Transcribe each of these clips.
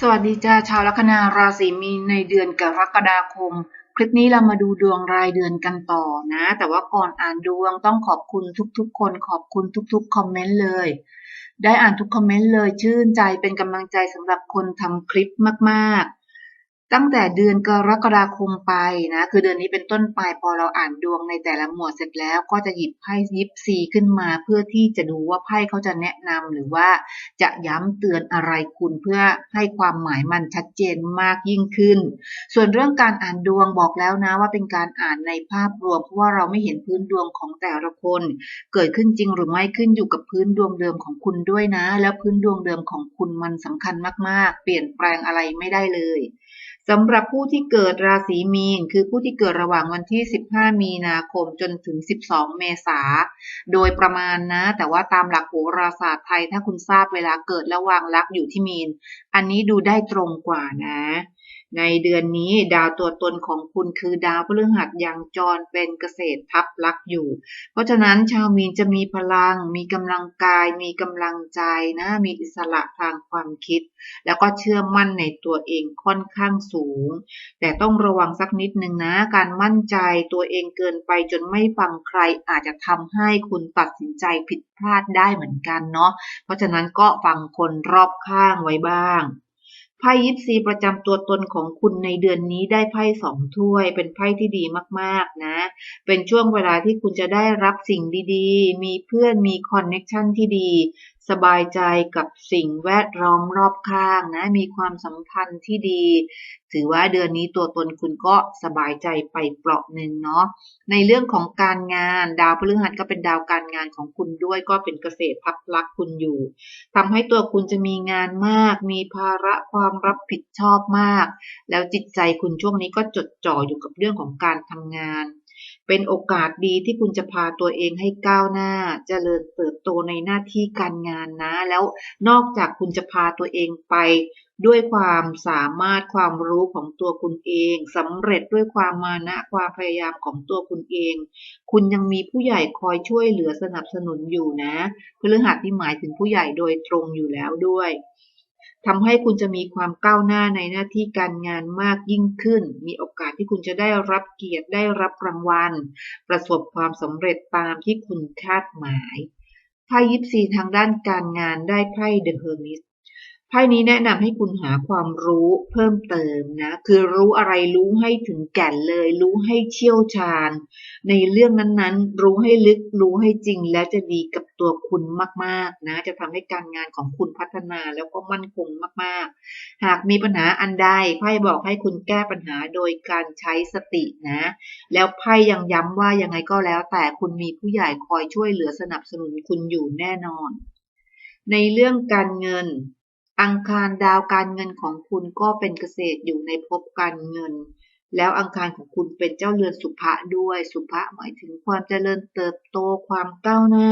สวัสดีจ้าชาวลัคนาราศีมีนในเดือนกรกฎาคม คลิปนี้เรามาดูดวงรายเดือนกันต่อนะ แต่ว่าก่อนอ่านดวงต้องขอบคุณทุกๆ คนขอบคุณทุกๆคอมเมนต์เลย ได้อ่านทุกคอมเมนต์เลยชื่นใจเป็นกำลังใจสำหรับคนทำคลิปมาก ตั้งแต่เดือนกรกฎาคมไปนะ คือเดือนนี้เป็นต้นไปพอเราอ่านดวงในแต่ละหมวดเสร็จแล้ว ก็จะหยิบไพ่ยิปซีขึ้นมาเพื่อที่จะดูว่าไพ่เขาจะแนะนำหรือว่าจะย้ำเตือนอะไรคุณเพื่อให้ความหมายมันชัดเจนมากยิ่งขึ้น ส่วนเรื่องการอ่านดวงบอกแล้วนะว่าเป็นการอ่านในภาพรวมเพราะว่าเราไม่เห็นพื้นดวงของแต่ละคน เกิดขึ้นจริงหรือไม่ขึ้นอยู่กับพื้นดวงเดิมของคุณด้วยนะ แล้วพื้นดวงเดิมของคุณมันสำคัญมากๆ เปลี่ยนแปลงอะไรไม่ได้เลย สำหรับผู้ที่เกิดราศีมีน คือผู้ที่เกิดระหว่างวันที่ 15 มีนาคมจนถึง 12 เมษา โดยประมาณนะ แต่ว่าตามหลักโหราศาสตร์ไทย ถ้าคุณทราบเวลาเกิดและวางลักอยู่ที่มีน อันนี้ดูได้ตรงกว่านะ ในเดือนนี้ดาวตัวตนของคุณคือดาวพฤหัสยังจรเป็นเกษตรทับลักอยู่ เพราะฉะนั้นชาวมีนจะมีพลัง มีกำลังกาย มีกำลังใจนะ มีอิสระทางความคิด แล้วก็เชื่อมั่นในตัวเองค่อนข้างสูง แต่ต้องระวังสักนิดนึงนะ การมั่นใจตัวเองเกินไปจนไม่ฟังใครอาจจะทำให้คุณตัดสินใจผิดพลาดได้เหมือนกันเนาะ เพราะฉะนั้นก็ฟังคนรอบข้างไว้บ้าง ไพ่ยิปซีประจำตัวตนของคุณในเดือนนี้ได้ไพ่สองถ้วย เป็นไพ่ที่ดีมากๆนะ เป็นช่วงเวลาที่คุณจะได้รับสิ่งดีๆ มีเพื่อนมีคอนเน็ชันที่ดี สบายใจกับสิ่งแวดล้อมรอบข้างนะ มีความสัมพันธ์ที่ดี ถือว่าเดือนนี้ตัวตนคุณก็สบายใจไปเปราะหนึ่งเนาะ ในเรื่องของการงานดาวพฤหัสก็เป็นดาวการงานของคุณด้วยก็เป็นเกษตรพักลักคุณอยู่ทำให้ตัวคุณจะมีงานมาก มีภาระความรับผิดชอบมาก แล้วจิตใจคุณช่วงนี้ก็จดจ่ออยู่กับเรื่องของการทำงาน เป็นโอกาสดีที่คุณจะพาตัวเองให้ก้าวหน้าจเจริญเติบโตในหน้าที่การงานนะ แล้วนอกจากคุณจะพาตัวเองไปด้วยความสามารถความรู้ของตัวคุณเองสำเร็จด้วยความมานะความพยายามของตัวคุณเอง คุณยังมีผู้ใหญ่คอยช่วยเหลือสนับสนุนอยู่นะพฤหัสที่หมายถึงผู้ใหญ่โดยตรงอยู่แล้วด้วย ทำให้คุณจะมีความก้าวหน้าในหน้าที่การงานมากยิ่งขึ้น มีโอกาสที่คุณจะได้รับเกียรติได้รับรางวัล ประสบความสำเร็จตามที่คุณคาดหมายไพ่ยิปซีทางด้านการงานได้ไพ่เดอะเฮอร์มิสไพ่นี้แนะนำให้คุณหาความรู้เพิ่มเติมนะ คือรู้อะไรรู้ให้ถึงแก่นเลย รู้ให้เชี่ยวชาญ ในเรื่องนั้นๆ รู้ให้ลึกรู้ให้จริงแล้วจะดีกับ ตัวคุณมากๆนะจะทำให้การงานของคุณพัฒนาแล้วก็มั่นคงมากๆ หากมีปัญหาอันใดไพ่บอกให้คุณแก้ปัญหาโดยการใช้สตินะ แล้วไพ่ยังย้ำว่ายังไงก็แล้ว แต่คุณมีผู้ใหญ่คอยช่วยเหลือสนับสนุนคุณอยู่แน่นอน ในเรื่องการเงินอังคารดาวการเงินของคุณก็เป็นเกษตรอยู่ในภพการเงิน แล้วอังคารของคุณเป็นเจ้าเรือนสุภะด้วย สุภะหมายถึงความเจริญเติบโตความก้าวหน้า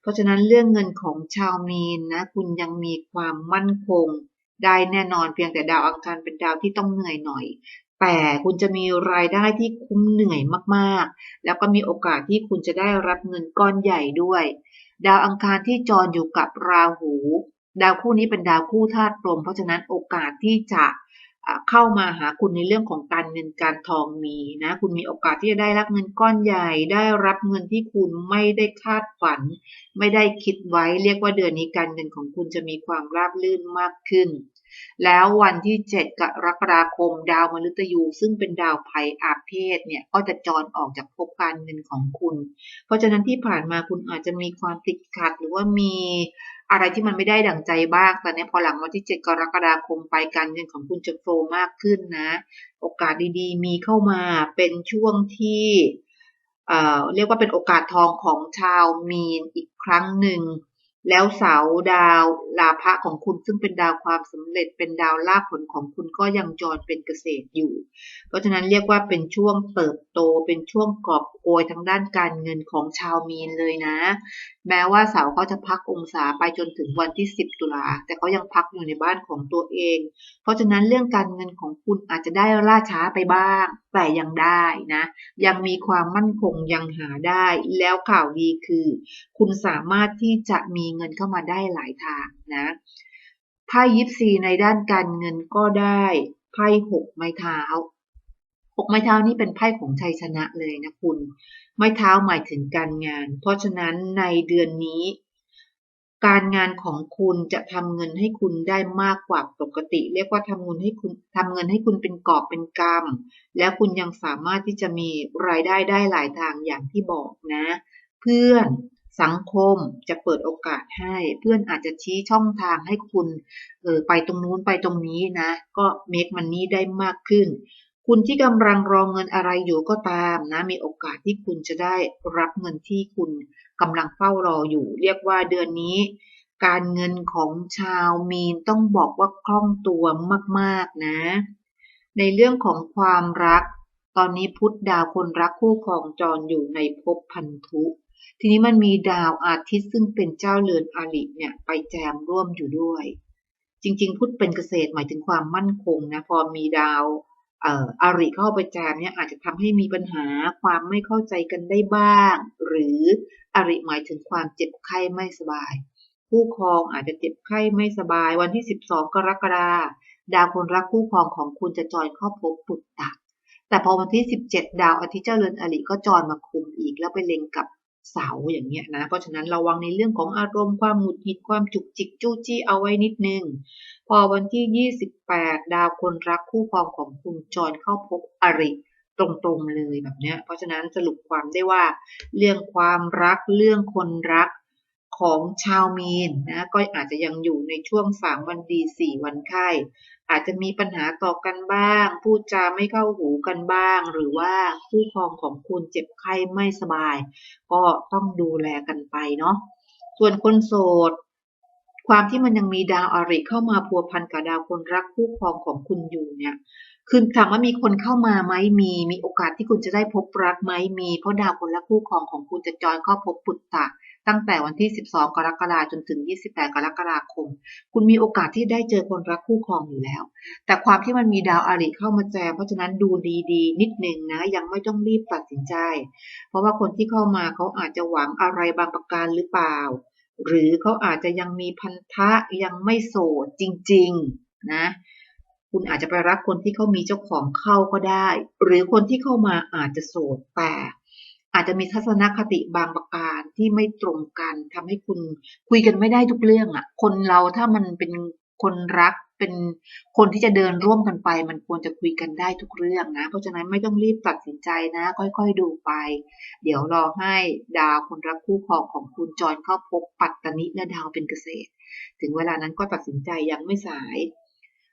เพราะฉะนั้นเรื่องเงินของชาวมีนนะ คุณยังมีความมั่นคง ได้แน่นอนเพียงแต่ดาวอังคารเป็นดาวที่ต้องเหนื่อยหน่อย แต่คุณจะมีรายได้ที่คุ้มเหนื่อยมากๆ แล้วก็มีโอกาสที่คุณจะได้รับเงินก้อนใหญ่ด้วย ดาวอังคารที่จรอยู่กับราหู ดาวคู่นี้เป็นดาวคู่ธาตุลมเพราะฉะนั้นโอกาสที่จะ เข้ามาหาคุณในเรื่องของการเงินการทองมีนะ คุณมีโอกาสที่จะได้รับเงินก้อนใหญ่ ได้รับเงินที่คุณไม่ได้คาดฝัน ไม่ได้คิดไว้ เรียกว่าเดือนนี้การเงินของคุณจะมีความราบรื่นมากขึ้น แล้ววันที่ 7 กรกฎาคม ดาวมฤตยู ซึ่งเป็นดาวภัยอาเพศเนี่ยก็จะจรออกจากภพการเงินของคุณ เพราะฉะนั้นที่ผ่านมาคุณอาจจะมีความติดขัดหรือว่ามีอะไรที่มันไม่ได้ดั่งใจบ้างแต่เนี้ยพอหลังวันที่ 7 กรกฎาคมไปการเงินของคุณจะโฟล์มากขึ้นนะ โอกาสดีๆ มีเข้ามาเป็นช่วงที่เอ่อเรียกว่าเป็นโอกาสทองของชาวมีนอีกครั้งหนึ่ง แล้วเสาดาวลาภะของคุณซึ่งเป็นดาวความสำเร็จเป็นดาวลาภผลของคุณก็ยังจรเป็นเกษตรอยู่ เพราะฉะนั้นเรียกว่าเป็นช่วงเติบโตเป็นช่วงกอบโกยทางด้านการเงินของชาวมีนเลยนะ แม้ว่าเสาเขาจะพักองศาไปจนถึงวันที่ 10 ตุลาแต่เขายังพักอยู่ในบ้านของตัวเอง เพราะฉะนั้นเรื่องการเงินของคุณอาจจะได้ล่าช้าไปบ้าง แต่ยังได้นะ ยังมีความมั่นคงยังหาได้ แล้วข่าวดีคือ คุณสามารถที่จะมีเงินเข้ามาได้หลายทางนะไพ่ยิปซีในด้านการเงินก็ได้ไพ่หกไม้เท้าหกไม้เท้านี่เป็นไพ่ของชัยชนะเลยนะคุณ ไม้เท้าหมายถึงการงาน เพราะฉะนั้นในเดือนนี้ การงานของคุณจะทำเงินให้คุณได้มากกว่าปกติ เรียกว่าทำเงินให้คุณทำเงินให้คุณเป็นกอบเป็นกำแล้วคุณยังสามารถที่จะมีรายได้ได้หลายทางอย่างที่บอกนะ เพื่อนสังคมจะเปิดโอกาสให้ เพื่อนอาจจะชี้ช่องทางให้คุณเออไปตรงนู้นไปตรงนี้นะ ก็เมคมันนี่ได้มากขึ้น คุณที่กำลังรองเงินอะไรอยู่ก็ตามนะ มีโอกาสที่คุณจะได้รับเงินที่คุณ กำลังเฝ้ารออยู่ เรียกว่าเดือนนี้ การเงินของชาวมีนต้องบอกว่าคล่องตัวมากๆนะ ในเรื่องของความรัก ตอนนี้พุทธดาวคนรักคู่ครองจรอยู่ในภพพันธุ ทีนี้มันมีดาวอาทิตย์ซึ่งเป็นเจ้าเรือนอาริเนี่ยไปแจมร่วมอยู่ด้วย จริง ๆ พุทธเป็นเกษตรหมายถึงความมั่นคงนะพอมีดาว อาริเข้าไปแจามเนี่ยอาจจะทำให้มีปัญหาความไม่เข้าใจกันได้บ้าง หรืออาริหมายถึงความเจ็บไข้ไม่สบาย คู่ครองอาจจะเจ็บไข้ไม่สบาย วันที่ 12 กรกฎาดาวคนรักคู่ครองของคุณจะจอยเข้าพบปุตตะแต่พอวันที่ 17 ดาวอาทิตย์เจ้าเรือนอริก็จอยมาคุมอีกแล้วไปเล็งกับ เสาอย่างเงี้ยนะ เพราะฉะนั้นระวังในเรื่องของอารมณ์ความหงุดหงิดความจุกจิกจู้จี้เอาไว้นิดนึง พอวันที่ 28 ดาวคนรักคู่ครองของคุณจรเข้าพบอริตรงๆเลยแบบเนี้ย เพราะฉะนั้นสรุปความได้ว่า เรื่องความรักเรื่องคนรักของชาวมีนนะก็อาจจะยังอยู่ในช่วง 3 วันดี 4 วันไข้ อาจจะมีปัญหาต่อกันบ้าง พูดจาไม่เข้าหูกันบ้าง หรือว่าคู่ครองของคุณเจ็บไข้ไม่สบาย ก็ต้องดูแลกันไปเนาะส่วนคนโสด ความที่มันยังมีดาวอาริเข้ามาพัวพันกับดาวคนรักคู่ครองของคุณอยู่เนี่ยคือถามว่ามีคนเข้ามาไหมมี มีโอกาสที่คุณจะได้พบรักไหมมี เพราะดาวคนรักคู่ครองของคุณจะจอยเข้าพบปุตตะ ตั้งแต่วันที่ 12 กรกฎาคมจนถึง 28 กรกฎาคม คุณมีโอกาสที่ได้เจอคนรักคู่ครองอยู่แล้ว แต่ความที่มันมีดาวอาริเข้ามาแจม เพราะฉะนั้นดูดีๆ นิดนึงนะ ยังไม่ต้องรีบตัดสินใจ เพราะว่าคนที่เข้ามาเขาอาจจะหวังอะไรบางประการหรือเปล่า หรือเขาอาจจะยังมีพันธะยังไม่โสดจริง ๆ นะคุณอาจจะไปรักคนที่เขามีเจ้าของเข้าก็ได้ หรือคนที่เข้ามาอาจจะโสดแต่ อาจจะมีทัศนคติบางประการที่ไม่ตรงกันทำให้คุณคุยกันไม่ได้ทุกเรื่องอะ่ะ คนเราถ้ามันเป็นคนรักเป็นคนที่จะเดินร่วมกันไป มันควรจะคุยกันได้ทุกเรื่องนะ เพราะฉะนั้นไม่ต้องรีบตัดสินใจนะ ค่อยๆดูไป เดี๋ยวรอให้ดาวคนรักคู่ครองของคุณจอยเข้าพบปัตตนิและดาวเป็นเกษตร ถึงเวลานั้นก็ตัดสินใจยังไม่สาย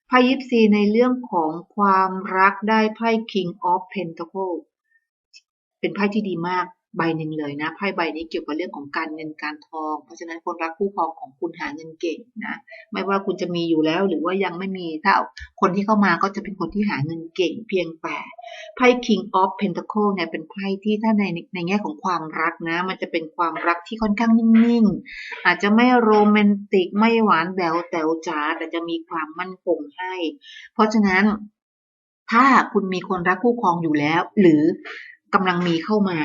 ไพ่ยิปซีในเรื่องของความรักได้ไพ่ King of pentacles เป็นไพ่ที่ดีมากใบหนึ่งเลยนะไพ่ใบนี้เกี่ยวกับเรื่องของการเงินการทอง เพราะฉะนั้นคนรักคู่ครองของคุณหาเงินเก่งนะไม่ว่าคุณจะมีอยู่แล้วหรือว่ายังไม่มีถ้าคนที่เข้ามาก็จะเป็นคนที่หาเงินเก่งเพียงแต่ไพ่ King of Pentacle เนี่ยเป็นไพ่ที่ถ้าในในแง่ของความรักนะ มันจะเป็นความรักที่ค่อนข้างนิ่งๆ อาจจะไม่โรแมนติกไม่หวานแหววแต๋วจ๋าแต่จะมีความมั่นคงให้ เพราะฉะนั้นถ้าคุณมีคนรักคู่ครองอยู่แล้ว หรือ กำลังมีเข้ามา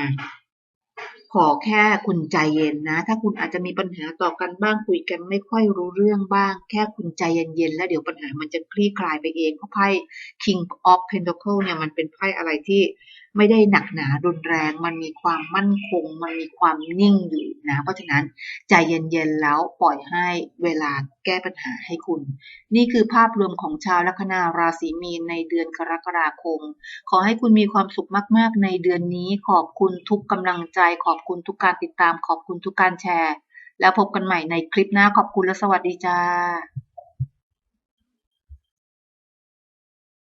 ขอแค่คุณใจเย็นนะ ถ้าคุณอาจจะมีปัญหาต่อกันบ้างคุยกันไม่ค่อยรู้เรื่องบ้าง แค่คุณใจเย็นๆแล้วเดี๋ยวปัญหามันจะคลี่คลายไปเองเพราะไพ่ King of Pentacle เนี่ยมันเป็นไพ่อะไรที่ไม่ได้หนักหนารุนแรง มันมีความมั่นคง มันมีความนิ่งอยู่นะ เพราะฉะนั้นใจเย็นๆแล้วปล่อยให้เวลาแก้ปัญหาให้คุณ นี่คือภาพรวมของชาวลัคนาราศีมีนในเดือนกรกฎาคม ขอให้คุณมีความสุขมากๆ ในเดือนนี้ขอบคุณทุกกำลังใจ ขอบคุณทุกการติดตาม ขอบคุณทุกการแชร์ แล้วพบกันใหม่ในคลิปหน้าขอบคุณและสวัสดีจ้า